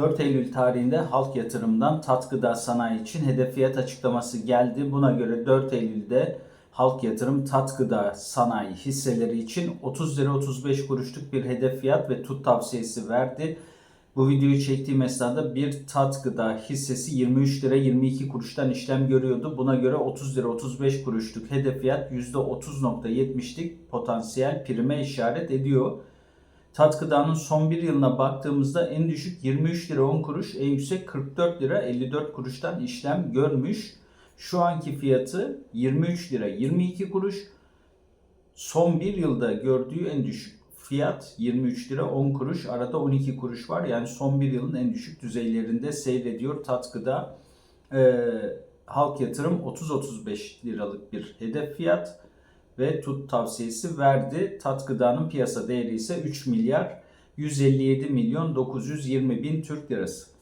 4 Eylül tarihinde Halk Yatırım'dan Tat Gıda Sanayi için hedef fiyat açıklaması geldi. Buna göre 4 Eylül'de Halk Yatırım Tat Gıda Sanayi hisseleri için 30 lira 35 kuruşluk bir hedef fiyat ve tut tavsiyesi verdi. Bu videoyu çektiğim esnada bir tat gıda hissesi 23 lira 22 kuruştan işlem görüyordu. Buna göre 30 lira 35 kuruşluk hedef fiyat %30.70'lik potansiyel prime işaret ediyor. Tat gıdanın son bir yılına baktığımızda en düşük 23 lira 10 kuruş, en yüksek 44 lira 54 kuruştan işlem görmüş. Şu anki fiyatı 23 lira 22 kuruş. Son bir yılda gördüğü en düşük fiyat 23 lira 10 kuruş. Arada 12 kuruş var. Yani son bir yılın en düşük düzeylerinde seyrediyor tat gıda. Ee, halk yatırım 30-35 liralık bir hedef fiyat ve tut tavsiyesi verdi. Tat gıdanın piyasa değeri ise 3 milyar 157 milyon 920 bin Türk lirası.